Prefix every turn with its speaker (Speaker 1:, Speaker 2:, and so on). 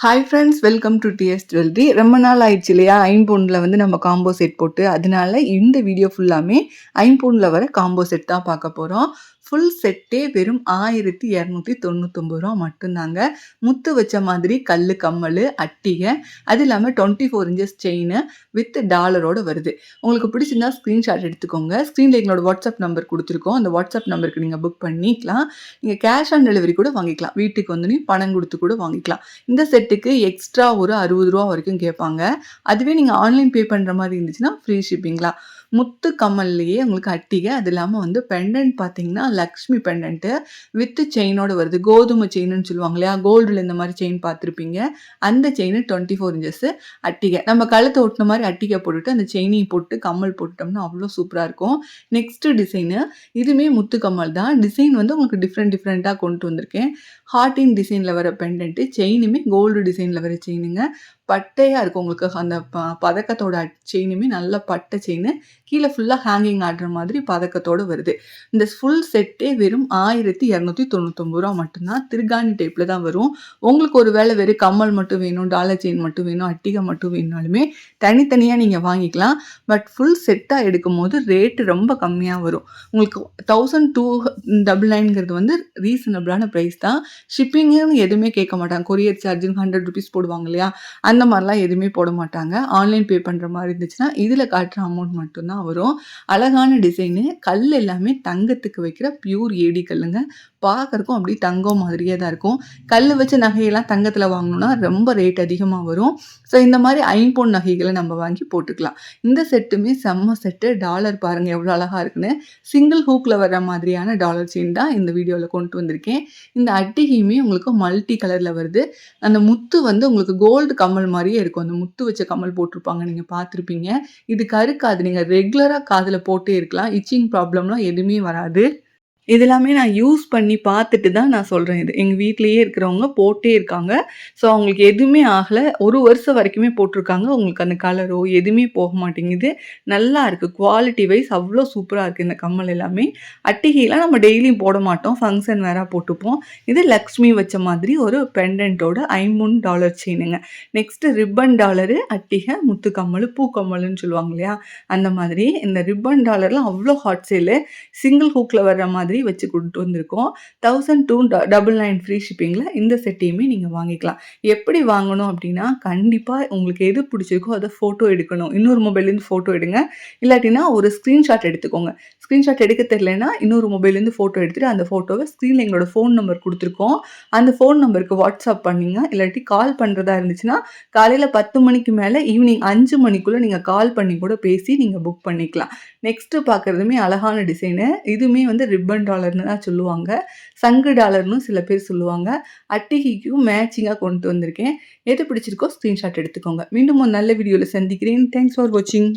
Speaker 1: Hi friends welcome to TS jewellery ரொம்ப நாள் ஆயிடுச்சு இல்லையா? ஐம்பொனில் வந்து நம்ம காம்போ செட் போட்டு அதனால இந்த வீடியோ ஃபுல்லாமே ஐம்பொனில் வர காம்போ செட் தான் பார்க்க போகிறோம் ஃபுல் செட்டே வெறும் ஆயிரத்தி இரநூத்தி தொண்ணூத்தொம்பது ரூபா மட்டும்தாங்க. முத்து வச்ச மாதிரி கல் கம்மல் அட்டிகை அது இல்லாமல் twenty four inches chain with டாலரோடு வருது. உங்களுக்கு பிடிச்சிருந்தா ஸ்க்ரீன்ஷாட் எடுத்துக்கோங்க. ஸ்க்ரீனில் எங்களோட வாட்ஸ்அப் நம்பர் கொடுத்துருக்கோம். அந்த வாட்ஸ்அப் நம்பருக்கு நீங்கள் புக் பண்ணிக்கலாம். நீங்கள் கேஷ் ஆன் டெலிவரி கூட வாங்கிக்கலாம். வீட்டுக்கு வந்து பணம் கொடுத்து கூட வாங்கிக்கலாம். இந்த செட்டுக்கு எக்ஸ்ட்ரா ஒரு அறுபது ரூபா வரைக்கும் கேட்பாங்க. அதுவே நீங்கள் ஆன்லைன் பே பண்ணுற மாதிரி இருந்துச்சுன்னா ஃப்ரீ ஷிப்பிங்லாம் முத்து கமல்லையே உங்களுக்கு அட்டிகை. அது இல்லாமல் வந்து பெண்டன்ட் பார்த்தீங்கன்னா லக்ஷ்மி பெண்டன்ட்டு வித்து செயினோட வருது. கோதுமை செயின்னு சொல்லுவாங்க இல்லையா? கோல்டில் இந்த மாதிரி செயின் பார்த்துருப்பீங்க. அந்த செயின் டுவெண்ட்டி ஃபோர் இன்ச்சஸ் அட்டிகை. நம்ம கழுத்தை ஒட்டின மாதிரி அட்டிகை போட்டுட்டு அந்த செயினையும் போட்டு கம்மல் போட்டுட்டோம்னா அவ்வளோ சூப்பராக இருக்கும். நெக்ஸ்ட்டு டிசைனு இதுவுமே முத்து கம்மல் தான். டிசைன் வந்து உங்களுக்கு டிஃப்ரெண்ட் டிஃப்ரெண்ட்டாக கொண்டு வந்திருக்கேன். ஹார்டின் டிசைனில் வர பெண்டன்ட்டு செயினுமே கோல்டு டிசைனில் வர செயினுங்க பட்டையாக இருக்கும் உங்களுக்கு. அந்த ப பதக்கத்தோட செயினுமே நல்ல பட்டை செயின் கீழே ஃபுல்லாக ஹேங்கிங் ஆடுற மாதிரி பதக்கத்தோடு வருது. இந்த ஃபுல் செட்டே வெறும் ஆயிரத்தி இரநூத்தி தொண்ணூத்தொம்பது ரூபா மட்டும்தான். திருகாணி டைப்பில் தான் வரும். உங்களுக்கு ஒரு வேளை வெறும் கம்மல் மட்டும் வேணும் டாலர் செயின் மட்டும் வேணும் அட்டிகை மட்டும் வேணுனாலுமே தனித்தனியாக நீங்கள் வாங்கிக்கலாம். பட் ஃபுல் செட்டாக எடுக்கும் போது ரேட்டு ரொம்ப கம்மியாக வரும். உங்களுக்கு தௌசண்ட் டூ டபுள் நைன்ங்கிறது வந்து ரீசனபிளான ப்ரைஸ் தான். ஷிப்பிங்னு எதுவுமே கேட்க மாட்டாங்க. கொரியர் சார்ஜுன்னு ஹண்ட்ரட் ருபீஸ் போடுவாங்க இல்லையா? அந்த மாதிரிலாம் எதுவுமே போட மாட்டாங்க. ஆன்லைன் பே பண்ணுற மாதிரி இருந்துச்சுன்னா இதில் காட்டுற அமௌண்ட் மட்டும்தான் வரும். அழகான டிசைனு கல் எல்லாமே தங்கத்துக்கு வைக்கிற பியூர் ஏடி கல்லுங்க. பார்க்குறக்கும் அப்படி தங்கம் மாதிரியே தான் இருக்கும். கல் வச்ச நகையெல்லாம் தங்கத்தில் வாங்கணும்னா ரொம்ப ரேட் அதிகமாக வரும். ஸோ இந்த மாதிரி ஐம்பொன் நகைகளை நம்ம வாங்கி போட்டுக்கலாம். இந்த செட்டுமே செம்ம செட்டு டாலர் பாருங்கள் எவ்வளோ அழகாக இருக்குன்னு. சிங்கிள் ஹூக்கில் வர மாதிரியான டாலர் செயின் தான் இந்த வீடியோவில் கொண்டு வந்திருக்கேன். இந்த அட்டிகையுமே உங்களுக்கு மல்டி கலரில் வருது. அந்த முத்து வந்து உங்களுக்கு கோல்டு கம்மல் மாதிரியே இருக்கும். அந்த முத்து வச்ச கம்மல் போட்டிருப்பாங்க நீங்கள் பார்த்துருப்பீங்க. இது கருக்காது. நீங்கள் ரெகுலராக காதில் போட்டே இருக்கலாம். இச்சிங் ப்ராப்ளம்லாம் எதுவுமே வராது. இதெல்லாமே நான் யூஸ் பண்ணி பார்த்துட்டு தான் நான் சொல்கிறேன் இது எங்கள் வீட்லேயே இருக்கிறவங்க போட்டே இருக்காங்க. ஸோ அவங்களுக்கு எதுவுமே ஆகலை. ஒரு வருஷம் வரைக்குமே போட்டிருக்காங்க. உங்களுக்கு அந்த கலரோ எதுவுமே போக மாட்டேங்குது. நல்லா இருக்குது குவாலிட்டி வைஸ் அவ்வளோ சூப்பராக இருக்குது இந்த கம்மல் எல்லாமே. அட்டிகையெல்லாம் நம்ம டெய்லியும் போட மாட்டோம். ஃபங்க்ஷன் வேற போட்டுப்போம். இது லக்ஷ்மி வச்ச மாதிரி ஒரு பெண்டன்ட்டோட ஐம்பூன் டாலர் செயினுங்க நெக்ஸ்ட்டு ரிப்பன் டாலரு அட்டிகை முத்து கம்மல் பூ கம்மல்னு சொல்லுவாங்க இல்லையா? அந்த மாதிரி இந்த ரிப்பன் டாலர்லாம் அவ்வளோ ஹாட் சேலு சிங்கிள் ஹூக்கில் வர்ற மாதிரி வச்சு கொண்டு வந்திருக்கோம். Thousand two double nine free ஷிப்பிங்கில் இந்த செட்டையுமே நீங்கள் வாங்கிக்கலாம். எப்படி வாங்கணும் அப்படின்னா கண்டிப்பாக உங்களுக்கு எது பிடிச்சிருக்கோ அதை ஃபோட்டோ எடுக்கணும். இன்னொரு மொபைல்லேருந்து ஃபோட்டோ எடுங்க. இல்லாட்டினா ஒரு ஸ்க்ரீன்ஷாட் எடுத்துக்கோங்க. ஸ்க்ரீன்ஷாட் எடுக்க தெரிலனா இன்னொரு மொபைல்லேருந்து ஃபோட்டோ எடுத்துகிட்டு அந்த ஃபோட்டோவை ஸ்க்ரீனில் எங்களோட ஃபோன் நம்பர் கொடுத்துருக்கோம். அந்த ஃபோன் நம்பருக்கு வாட்ஸ்அப் பண்ணிங்க. இல்லாட்டி கால் பண்ணுறதா இருந்துச்சுன்னா காலையில் பத்து மணிக்கு மேலே ஈவினிங் அஞ்சு மணிக்குள்ளே நீங்கள் கால் பண்ணி கூட பேசி நீங்கள் புக் பண்ணிக்கலாம். நெக்ஸ்ட்டு பார்க்குறதுமே அழகான டிசைனு இதுவுமே வந்து ரிப்பன் டாலர்னு தான் சொல்லுவாங்க. சங்கு டாலர்னு சில பேர் சொல்லுவாங்க. அட்டிகைக்கும் மேட்சிங்காக கொண்டு வந்திருக்கேன். எது பிடிச்சிருக்கோ ஸ்க்ரீன்ஷாட் எடுத்துக்கோங்க. மீண்டும் ஒரு நல்ல வீடியோவில் சந்திக்கிறேன். தேங்க்ஸ் ஃபார் வாட்சிங்